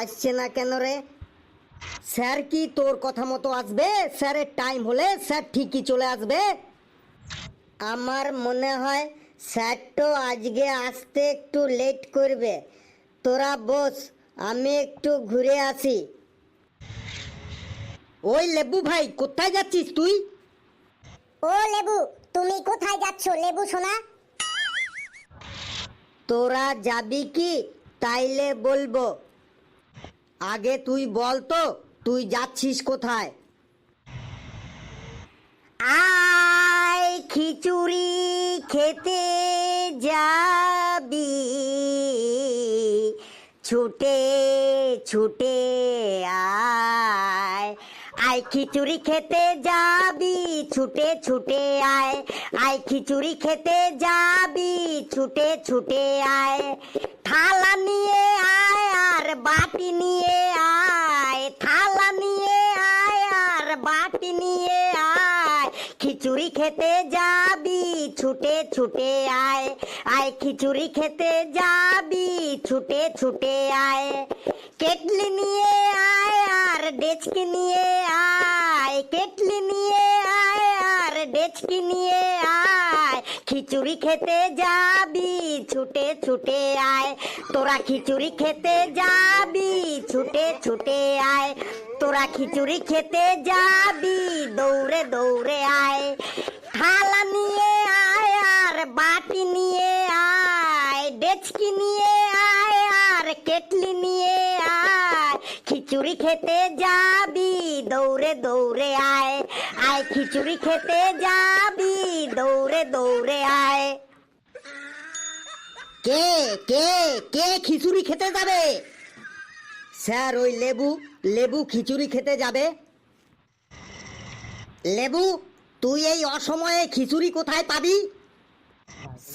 আসছে না কেন রে? স্যার কি তোর কথা মতো আসবে? স্যারের টাইম হলে স্যার ঠিকই চলে আসবে। আমার মনে হয় স্যার তো আজকে আসতে একটু লেট করবে। তোরা বস আমি একটু ঘুরে আসি। ওই লেবু ভাই কোথায় যাচ্ছিস তুই? ও লেবু তুমি কোথায় যাচ্ছ লেবু সোনা? তোরা যাবি কি? তাইলে বলব। আগে তুই বল তো তুই যাচ্ছিস কোথায়? আয় খিচুড়ি খেতে যাবি। ছুটে ছুটে আয়। আয় খিচুড়ি খেতে যাবি, ছুটে ছুটে আয়। আয় খিচুড়ি খেতে যাবি, ছুটে ছুটে আয়। থালা নিয়ে আয় আর বাটি নিয়ে আয়। থালা নিয়ে আয় আর বাটি নিয়ে আয়। খিচুড়ি খেতে যাবি, ছুটে ছুটে আয়। আয় খিচুড়ি খেতে যাবি, ছুটে ছুটে আয়। কেটলি নিয়ে আয় ডেচকি নিয়ে আয়, কেটলি নিয়ে আয়, আর ডেচকি নিয়ে আয়। খিচুড়ি খেতে যাবি, ছুটে ছুটে আয়। তোরা খিচুড়ি খেতে যাবি, ছুটে ছুটে আয়। তোরা খিচুড়ি খেতে যাবি খেতে যাবি? দৌড়ে দৌড়ে আয়। আয়, খিচুড়ি খেতে যাবি? দৌড়ে দৌড়ে আয়। কে কে কে খিচুড়ি খেতে যাবে? স্যার, ওই লেবু লেবু খিচুড়ি খেতে যাবে। লেবু, তুই এই অসময়ে খিচুড়ি কোথায় পাবি?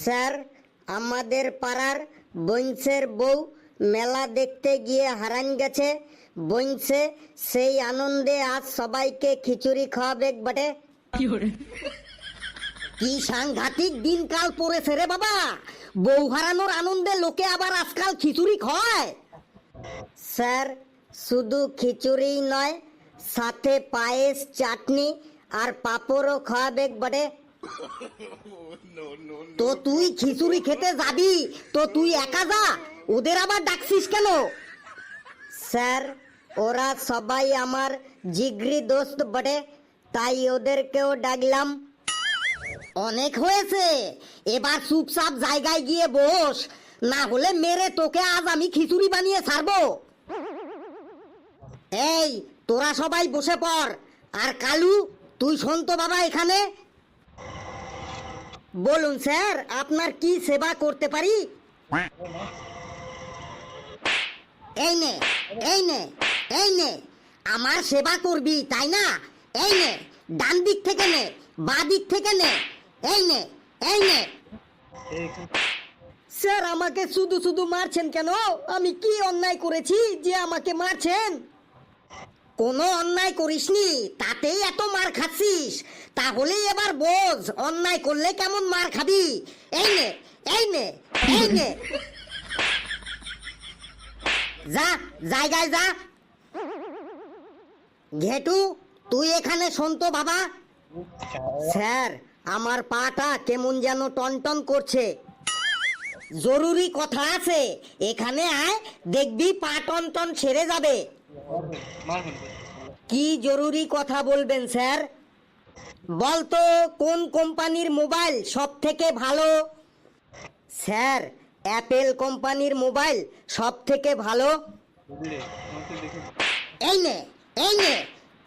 স্যার, আমাদের পাড়ার বংশের বউ মেলা দেখতে গিয়ে হারান গেছে। বংশে সেই আনন্দে আজ সবাইকে খিচুড়ি খাওয়াবে বটে। কি সাংঘাতিক দিনকাল পড়েছে রে বাবা। বউ হারানোর আনন্দে লোকে আবার আজকাল খিচুড়ি খায়। স্যার শুধু খিচুড়ি নয় সাথে পায়েস চাটনি আর পাঁপড়ও খাওয়াবে বটে। তো তুই খিচুড়ি খেতে যাবি তো তুই একা যা ওদের আবার ডাকছিস কেন? স্যার ওরা সবাই আমার জিগরি দোস্ত বটে তাই ওদেরকেও ডাকলাম। অনেক হয়েছে এবার চুপচাপ জায়গায় গিয়ে বস না হলে মেরে তোকে আজ আমি খিচুড়ি বানিয়ে ছাড়বো। এই তোরা সবাই বসে পড়। আর কালু তুই শোন তো বাবা এখানে। বলুন স্যার আপনার কি সেবা করতে পারি? এই নে এই নে। এই নে, আমার সেবা করবি, তাই না? এই নে, ডান দিক থেকে নে, বা দিক থেকে নে। এই নে এই নে। স্যার, আমাকে শুধু শুধু মারছেন কেন? আমি কি অন্যায় করেছি যে আমাকে মারছেন? কোনো অন্যায় করিসনি, তাতেই এত মার খাচ্ছিস। তাহলেই এবার বোঝ, অন্যায় করলে কেমন মার খাবি। এই নে এই নে এই নে। যা, জায়গায় যা। ঘেটু, তুই এখানে শোন তো বাবা। স্যার, আমার পাটা কেমন যেন টনটন করছে। জরুরি কথা আছে, এখানে আয়, দেখবি পা টনটন সেরে যাবে। কি জরুরি কথা বলবেন, স্যার? বলতো, কোন কোম্পানির মোবাইল সব থেকে ভালো? স্যার, অ্যাপেল কোম্পানির মোবাইল সব থেকে ভালো? এই নে। এই নে,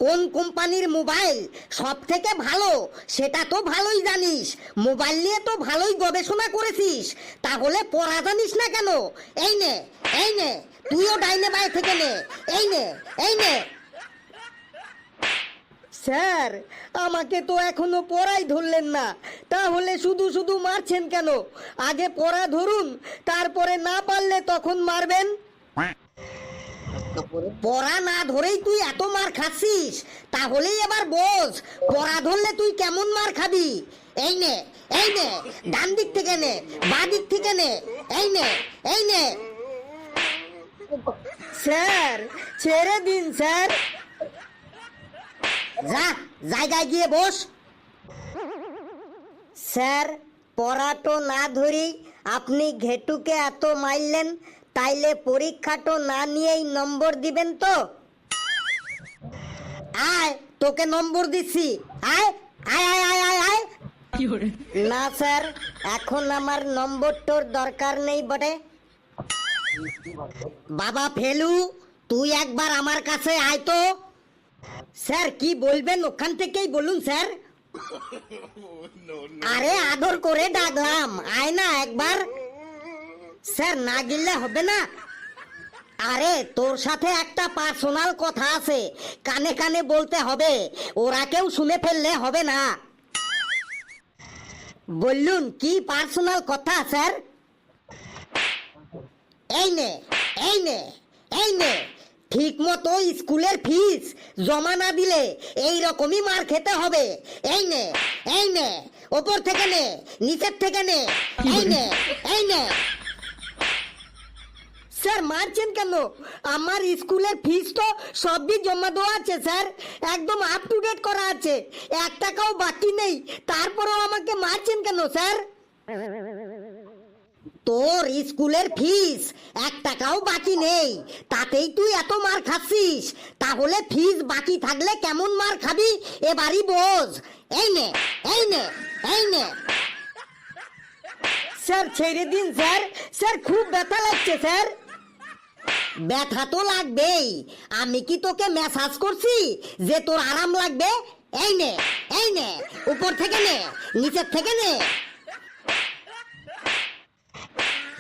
কোন কোম্পানির মোবাইল সব থেকে ভালো সেটা তো ভালোই জানিস। মোবাইল নিয়ে তো ভালোই গবেষণা করেছিস। তাহলে পড়া জানিস না কেন? এই নে এই নে, তুইও ডাইনে বাই থেকে নে। এই নে এই নে। স্যার, আমাকে তো এখনও পড়াই ধরলেন না। তাহলে শুধু শুধু মারছেন কেন? আগে পড়া ধরুন, তারপরে না পারলে তখন মারবেন। পড়া। না ধরেই তুই এত মার খাচ্ছিস। তাহলেই এবার বোঝ ধরলে তুই কেমন মার খাবি। এই নে এই নে, ডান দিক থেকে নে, বা দিক থেকে নে, এই নে এই নে। স্যার, ছেড়ে দিন, স্যার। যা, জায়গায় গিয়ে বস। স্যার না ধরি আপনি ঘেটুকে এত মারলেন তাইলে পরীক্ষাটো না নিয়েই নম্বর দিবেন তো? আয় তোকে নম্বর দিচ্ছি আয় আয় আয় আয় আয় আয়। না স্যার এখন আমার নম্বর তোর দরকার নেই বটে। বাবা ফেলু তুই একবার আমার কাছে আয় তো। স্যার কি বলবেন? ওখান থেকেই বলুন স্যার। আরে আদর করে ডাকলাম। আয় না একবার। স্যার না গেলে হবে না। আরে তোর সাথে একটা পার্সোনাল কথা আছে। কানে কানে বলতে হবে ওরা কেউ শুনে ফেললে হবে না। বললুন কি পার্সোনাল কথা স্যার? এই নে এই নে এই নে। ঠিক মতো স্কুলের ফিস জমা না দিলে এই রকমই মার খেতে হবে। এই নে এই নে ওপর থেকে নে নিচের থেকে নে। এই নে এই নে। স্যার, মারছেন কেন? আমার স্কুলের ফিস তো সবই জমা দেওয়া আছে, স্যার। একদম আপ টু ডেট করা আছে। এক টাকাও বাকি নেই। তারপরেও আমাকে মারছেন কেন, স্যার? তোর স্কুলের ফিস এক টাকাও বাকি নেই। তাতেই তুই এত মার খাচ্ছিস। তাহলে ফিস বাকি থাকলে কেমন মার খাবি? এবারই বোঝ। এই নে এই নে এই নে। স্যার, ছেড়ে দিন, স্যার। স্যার, খুব ব্যথা লাগছে, স্যার। ব্যথা তো লাগবেই। আমি কি তোকে মেসাজ করছি? যে তোর আরাম লাগবে? এই নে এই নে, উপর থেকে নে, নিচের থেকে নে।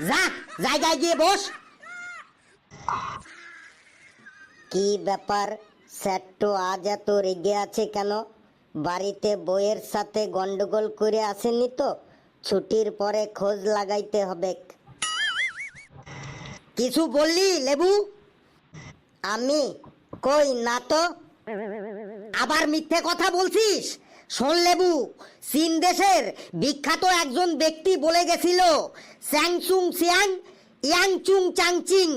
যা, জায়গায় গিয়ে বস। কি ব্যাপার? স্যার তো আজ এত রেগে আছে কেন? বাড়িতে বইয়ের সাথে গন্ডগোল করে আসেনি তো? ছুটির পরে খোঁজ লাগাইতে হবে। কিছু বললি লেবু? আমি কই না তো? আবার মিথ্যে কথা বলছিস? শোন লেবু চীন দেশের বিখ্যাত একজন ব্যক্তি বলে গেছিল স্যাংচুং সিয়াং ইয়াংচুং চাংচিং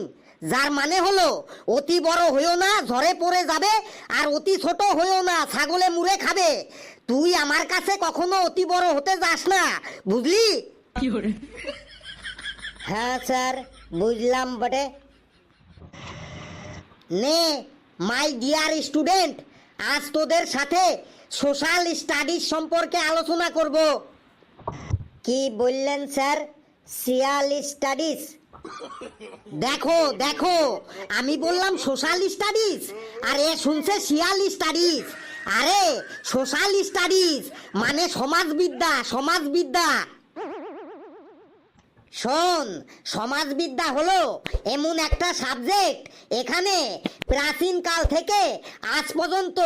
যার মানে হলো অতি বড় হইও না ঝরে পড়ে যাবে আর অতি ছোট হইও না ছাগলে মুড়ে খাবে। তুই আমার কাছে কখনো অতি বড় হতে যাস না বুঝলি? হ্যাঁ স্যার। বুঝলাম বটে। নে মাই ডিয়ার স্টুডেন্ট আজ তোদের সাথে সোশ্যাল স্টাডিজ সম্পর্কে আলোচনা করব। কি বললেন স্যার? সিয়াল স্টাডিজ দেখো দেখো, আমি বললাম সোশ্যাল স্টাডিজ আর এ শুনছে? শিয়াল স্টাডিজ আরে সোশ্যাল স্টাডিজ মানে সমাজবিদ্যা সমাজবিদ্যা। শোন সমাজবিদ্যা হলো এমন একটা সাবজেক্ট এখানে প্রাচীনকাল থেকে আজ পর্যন্ত